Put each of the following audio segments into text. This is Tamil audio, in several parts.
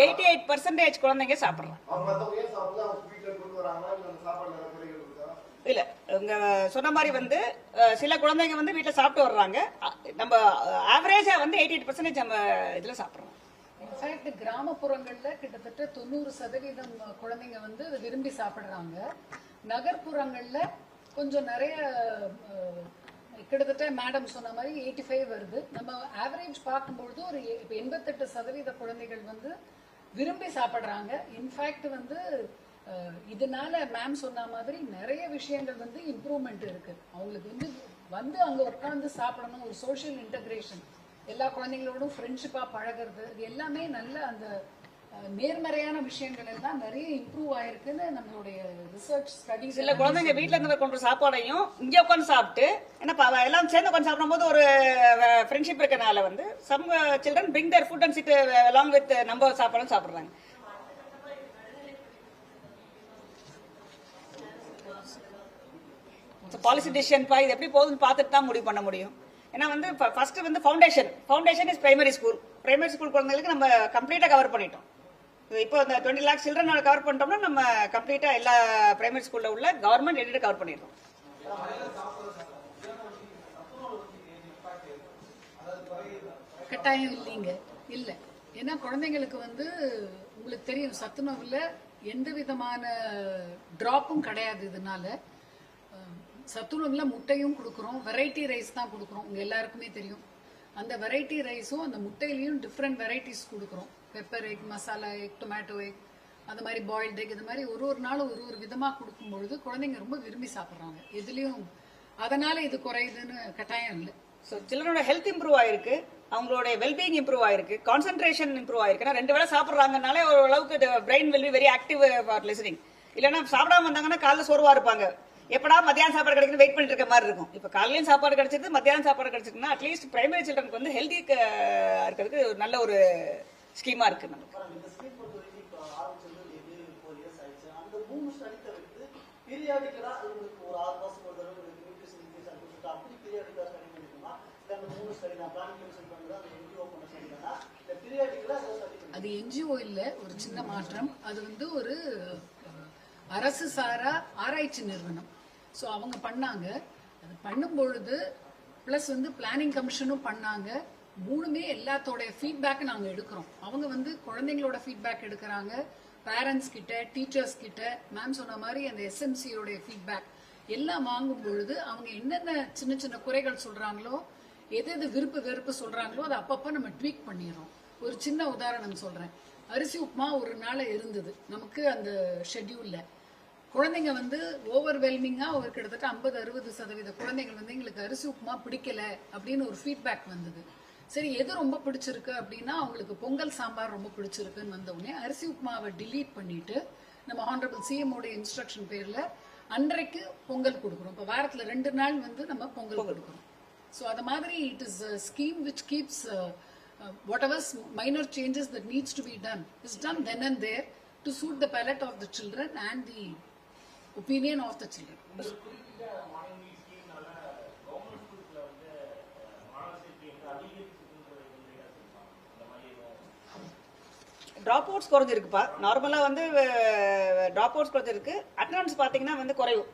எயிட்டி எயிட் பர்சன்டேஜ் குழந்தைங்க சாப்பிட்றாங்க இல்ல இங்க சொன்ன மாதிரி வந்து சில குழந்தைங்க வந்து வீட்டில் சாப்பிட்டு வர்றாங்க. நம்ம ஆவரேஜா வந்து எயிட்டி எயிட் பர்சன்டேஜ் நம்ம இதுல சாப்பிட்றோம் இன்ஃபேக்ட் கிராமப்புறங்கள்ல கிட்டத்தட்ட தொண்ணூறு சதவீதம் குழந்தைங்க வந்து விரும்பி சாப்பிடுறாங்க. நகர்ப்புறங்கள்ல கொஞ்சம் நிறைய கிட்டத்தட்ட மேடம் சொன்ன மாதிரி எயிட்டி ஃபைவ் வருது. நம்ம ஆவரேஜ் பார்க்கும்பொழுது ஒரு எ- எண்பத்தெட்டு சதவீத குழந்தைகள் வந்து விரும்பி சாப்பிட்றாங்க. இன்ஃபேக்ட் வந்து இதனால மேம் சொன்ன மாதிரி நிறைய விஷயங்கள் வந்து இம்ப்ரூவ்மெண்ட் இருக்கு. அவங்களுக்கு வந்து வந்து அங்கே உட்காந்து சாப்பிடணும் ஒரு சோஷியல் இன்டகிரேஷன் எல்லா குழந்தைங்களோடும் ஃப்ரெண்ட்ஷிப்பாக பழகுறது இது எல்லாமே நல்ல அந்த நேர்மறையான விஷயங்கள் எல்லாம் நிறைய இம்ப்ரூவ் ஆயிருக்குன்னு நம்மளுடைய ரிசர்ச் ஸ்டடிஸ் சில குழந்தைங்க வீட்ல இருந்து கொண்டு சாப்பாடையும் இங்க உட்காந்து சாப்பிட்டு ஏன்னா எல்லாம் சேர்ந்து உட்காந்து சாப்பிடும்போது ஒரு ஃப்ரெண்ட்ஷிப் இருக்கனால வந்து some children bring their food and sit along with நம்ம சாப்பாடும் சாப்பிடுறாங்க. பாலிசி டிசிஷன் பா இது எப்படி போகுதுன்னு பார்த்துட்டு தான் முடிவு பண்ண முடியும். ஏன்னா வந்து ஃபர்ஸ்ட் வந்து foundation foundation is primary school primary school குழந்தைகளுக்கு நம்ம கம்ப்ளீட்டாக கவர் பண்ணிட்டோம். இப்போ அந்த டுவெண்ட்டி லேக்ஸ் சில்ட்ரன் கவர் பண்ணிட்டோம்னா நம்ம கம்ப்ளீட்டா எல்லா பிரைமரி ஸ்கூல்ல உள்ள கவர்மெண்ட் எடிட் கவர் பண்ணிடுறோம். கட்டாயம் இல்லைங்க. இல்ல. ஏன்னா குழந்தைங்களுக்கு வந்து உங்களுக்கு தெரியும் சத்துணவுல எந்த விதமான டிராப்பும் கிடையாது இதனால. சத்துணவில் சத்துணவுல முட்டையும் கொடுக்குறோம் வெரைட்டி ரைஸ் தான் கொடுக்குறோம். உங்க எல்லாருக்குமே தெரியும். அந்த வெரைட்டி ரைஸும் அந்த முட்டையிலையும் டிஃப்ரெண்ட் வெரைட்டிஸ் கொடுக்குறோம். Pepper egg masala egg tomato egg அந்த மாதிரி பாயில்டு எக் இது மாதிரி ஒரு ஒரு நாளும் ஒரு ஒரு விதமாக கொடுக்கும் பொழுது குழந்தைங்க ரொம்ப விரும்பி சாப்பிட்றாங்க. எதுலேயும் அதனால இது குறையுதுன்னு கட்டாயம் இல்லை. ஸோ சில்ட்ரனோட ஹெல்த் இம்ப்ரூவ் ஆயிருக்கு அவங்களோட வெல்பீயிங் இம்ப்ரூவ் ஆயிருக்கு கான்சென்ட்ரேஷன் இம்ப்ரூவ் ஆயிருக்கு. ஏன்னா ரெண்டு வேளை சாப்பிட்றாங்கனாலே ஓரளவுக்கு brain will be very active for listening இல்லைன்னா சாப்பிடாம வந்தாங்கன்னா காலைல சோர்வாக இருப்பாங்க. எப்படா மத்தியானம் சாப்பாடு கிடைக்குன்னு வெயிட் பண்ணிட்டு இருக்க மாதிரி இருக்கும். இப்போ காலையிலயும் சாப்பாடு கிடைச்சிருக்கு மத்தியானம் சாப்பாடு கிடைச்சிருக்குன்னா அட்லீஸ்ட் பிரைமரி சில்ட்ரனுக்கு வந்து ஹெல்தி இருக்கிறதுக்கு ஒரு நல்ல ஒரு ஸ்கீமா இருக்கு நமக்கு. அது என்ஜிஓ இல்ல ஒரு சின்ன மாற்றம். அது வந்து ஒரு அரசு சாரா ஆராய்ச்சி நிறுவனம். ஸோ அவங்க பண்ணாங்க. அது பண்ணும் பொழுது ப்ளஸ் வந்து பிளானிங் கமிஷனும் பண்ணாங்க. மூணுமே எல்லாத்தோடைய ஃபீட்பேக் நாங்கள் எடுக்கிறோம். அவங்க வந்து குழந்தைங்களோட ஃபீட்பேக் எடுக்கிறாங்க. பேரண்ட்ஸ் கிட்ட டீச்சர்ஸ் கிட்ட மேம் சொன்ன மாதிரி அந்த எஸ்எம்சியோடைய ஃபீட்பேக் எல்லாம் வாங்கும் பொழுது அவங்க என்னென்ன சின்ன சின்ன குறைகள் சொல்றாங்களோ எது எது விருப்பு வெறுப்பு சொல்றாங்களோ அதை அப்பப்போ நம்ம ட்வீக் பண்ணிடுறோம். ஒரு சின்ன உதாரணம் சொல்றேன். அரிசி உப்புமா ஒரு நாள் இருந்தது. நமக்கு அந்த ஷெட்யூல்ல குழந்தைங்க வந்து ஓவர்வெல்மிங்காக ஒரு கிட்டத்தட்ட ஐம்பது அறுபது சதவீத குழந்தைகள் வந்து எங்களுக்கு அரிசி உப்புமா பிடிக்கல அப்படின்னு ஒரு ஃபீட்பேக் வந்தது. சரி எது ரொம்ப பிடிச்சிருக்கு அப்படின்னா அவங்களுக்கு பொங்கல் சாம்பார் ரொம்ப பிடிச்சிருக்குன்னு வந்த உடனே அரிசி உப்புமாவை delete பண்ணிட்டு நம்ம ஹானரபிள் சிஎம் உடைய இன்ஸ்ட்ரக்ஷன் பேர்ல அன்றைக்கு பொங்கல் கொடுக்குறோம் இப்போ வாரத்துல ரெண்டு நாள் வந்து நம்ம பொங்கல் கொடுக்குறோம் ஸோ அது மாதிரி it is scheme which keeps whatever's minor changes that needs to be done is done then and there to suit the palate of the children and the opinion of the children dropouts குறைஞ்சிருக்குப்பா நார்மலாக வந்து ட்ராப் அவுட்ஸ் குறைஞ்சிருக்கு அட்டண்டன்ஸ் பார்த்தீங்கன்னா வந்து குறையும்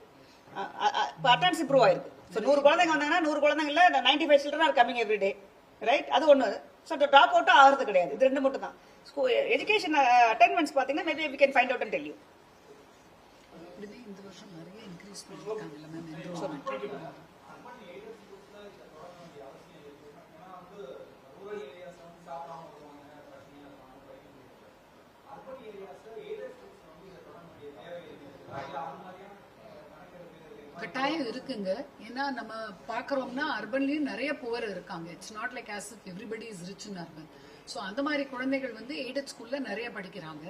இப்போ அட்டண்டன்ஸ் இம்ப்ரூவ் ஆயிருக்கு. ஸோ நூறு குழந்தைங்க வந்தாங்கன்னா நூறு குழந்தைங்கள ninety five children are coming every day right அது ஒன்று ஸோ ட்ராப் அவுட்டும் ஆகிறது கிடையாது. இது ரெண்டு மட்டும் தான். ஸ்கூல் எஜுகேஷன் அட்டென்மெண்ட்ஸ் பார்த்தீங்கன்னா maybe we can find out and tell you இந்த வருஷம் நிறைய இன்க்ரீஸ் பண்ணிருக்காங்கல்ல மேம் கட்டாயம் இருக்குங்க. ஏன்னா நம்ம பாக்குறோம்னா அர்பன்லயும் நிறைய புவர் இருக்காங்க. It's not like as if everybody is rich in urban so அந்த மாதிரி குழந்தைகள் வந்து எய்டட் ஸ்கூல்ல நிறைய படிக்கிறாங்க.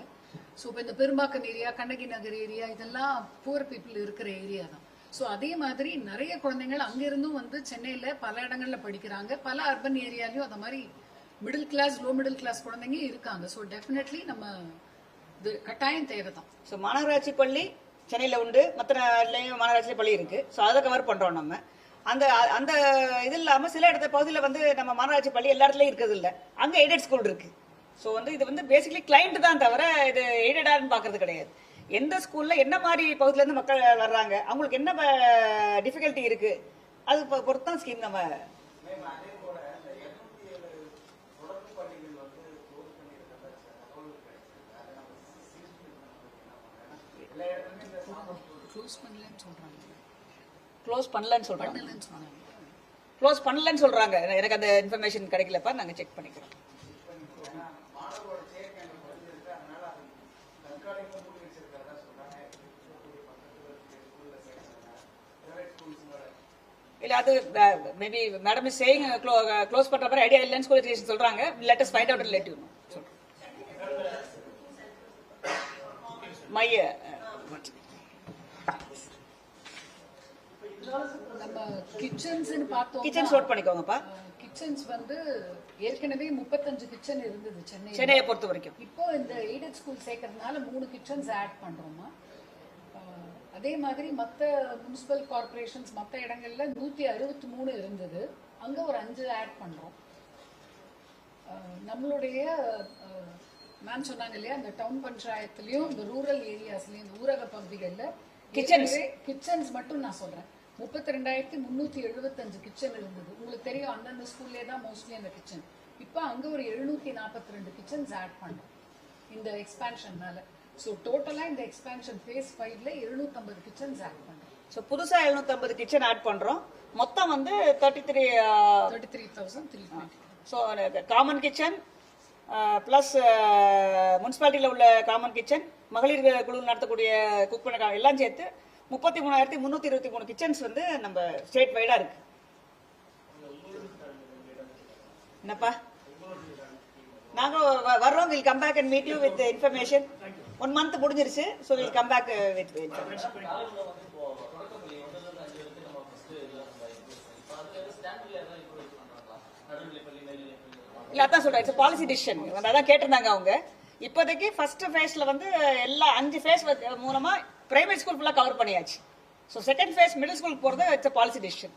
ஸோ இப்போ இந்த பெரும்பாக்கம் ஏரியா கண்ணகி நகர் ஏரியா இதெல்லாம் புவர் பீப்புள் இருக்கிற ஏரியா தான். ஸோ அதே மாதிரி நிறைய குழந்தைகள் அங்கிருந்தும் வந்து சென்னையில் பல இடங்களில் படிக்கிறாங்க. பல அர்பன் ஏரியாலையும் அந்த மாதிரி middle class low middle class குழந்தைங்க இருக்காங்க. ஸோ டெஃபினெட்லி நம்ம இது கட்டாயம் தேவை தான் ஸோ மாநகராட்சி பள்ளி சென்னையில் உண்டு. மற்ற இடத்துலையும் மாநகராட்சி பள்ளி இருக்குது ஸோ அதை கவர் பண்ணுறோம் நம்ம. அந்த அந்த இது இல்லாமல் சில இடத்த பகுதியில் வந்து நம்ம மாநகராட்சி பள்ளி எல்லா இடத்துலையும் இருக்கிறது இல்லை. அங்கே எய்டட் ஸ்கூல் இருக்குது ஸோ வந்து இது வந்து பேசிக்கலி கிளைண்ட் தான் தவிர இது எய்டடான்னு பார்க்குறது கிடையாது. எந்த ஸ்கூலில் என்ன மாதிரி பகுதியிலேருந்து மக்கள் வர்றாங்க அவங்களுக்கு என்ன டிஃபிகல்ட்டி இருக்குது அது பொறுத்து தான் ஸ்கீம் நம்ம க்ளோஸ் பண்ணலன்னு சொல்றாங்க. க்ளோஸ் பண்ணலன்னு சொல்றாங்க. பண்ணலன்னு சொன்னாங்க க்ளோஸ் பண்ணலன்னு சொல்றாங்க. எனக்கு அந்த இன்ஃபர்மேஷன் கிடைக்கலப்பா. நாங்க செக் பண்ணிக்கிறோம். இல்ல அது maybe madam is saying close பண்ற மாதிரி ஐடியா இல்லைன்னு ஸ்கூல் எஜுகேஷன் சொல்றாங்க. Let us find out no மைய நம்ம கிச்சன்ஸ்னு பார்த்தோம் கிச்சன் நோட் பண்ணிக்கோங்கப்பா. கிச்சன்ஸ் வந்து ஏற்கனவே முப்பத்தஞ்சு கிச்சன் இருந்தது சென்னை சென்னையை பொறுத்த வரைக்கும். இப்போ இந்த எய்டட் ஸ்கூல் சேர்க்கறதுனால மூணு கிச்சன்ஸ் ஆட் பண்றோமா? அதே மாதிரி மற்ற முனிசிபல் கார்பரேஷன்ஸ் மற்ற இடங்கள்ல நூத்தி அறுபத்தி மூணு இருந்தது. அங்க ஒரு அஞ்சு ஆட் பண்றோம். நம்மளுடைய மேம் சொன்னாங்க இல்லையா இந்த டவுன் பஞ்சாயத்துலயும் இந்த ரூரல் ஏரியாஸ்லயும் இந்த ஊரக பகுதிகளில் Kitchens. கிச்சன்ஸ் மட்டும் நான் சொல்றேன். முப்பத்தி ரெண்டாயிரத்தி முந்நூற்றி எழுபத்தஞ்சு கிச்சன் இருந்தது. உங்களுக்கு தெரியும் அந்தந்த ஸ்கூல்லே தான் மோஸ்ட்லி அந்த கிச்சன் இப்போ அங்கே ஒரு எழுநூத்தி நாற்பத்தி ரெண்டு கிச்சன்ஸ் ஆட் பண்ணோம். இந்த எக்ஸ்பேன்ஷன்னால ஸோ டோட்டலாக இந்த எக்ஸ்பேன்ஷன் ஃபேஸ் ஃபைவ்ல எழுநூத்தம்பது கிச்சன்ஸ் ஆட் பண்ணோம். ஸோ புதுசா 750 கிச்சன் ஆட் பண்றோம். மொத்தம் வந்து thirty three thirty three thousand three so common kitchen plus முனிசிபாலிட்டியில் உள்ள காமன் கிச்சன் மகளிர் குழு நடத்தக்கூடிய குக் பண்ண எல்லாம் சேர்த்து முப்பத்தி மூணாயிரத்தி முந்நூற்றி இருபத்தி மூணு கிச்சன்ஸ் வந்து நம்ம ஸ்டேட் வைடாக இருக்கு. என்னப்பா? நாங்களும் வர்றோம். Will come back and meet you with information one month முடிஞ்சிருச்சு. So will come back with information இல்ல அதான் சொல்றேன். இட்ஸ் பாலிசி டிசிஷன் அதான் கேட்டிருந்தாங்க அவங்க. இப்போதைக்கு ஃபர்ஸ்ட் ஃபேஸ்ல வந்து எல்லா அஞ்சு ஃபேஸ் மூலமா பிரைமரி ஸ்கூல் ஃபுல்லாக கவர் பண்ணியாச்சு. So second phase middle school போறது இட்ஸ் பாலிசி டிசிஷன்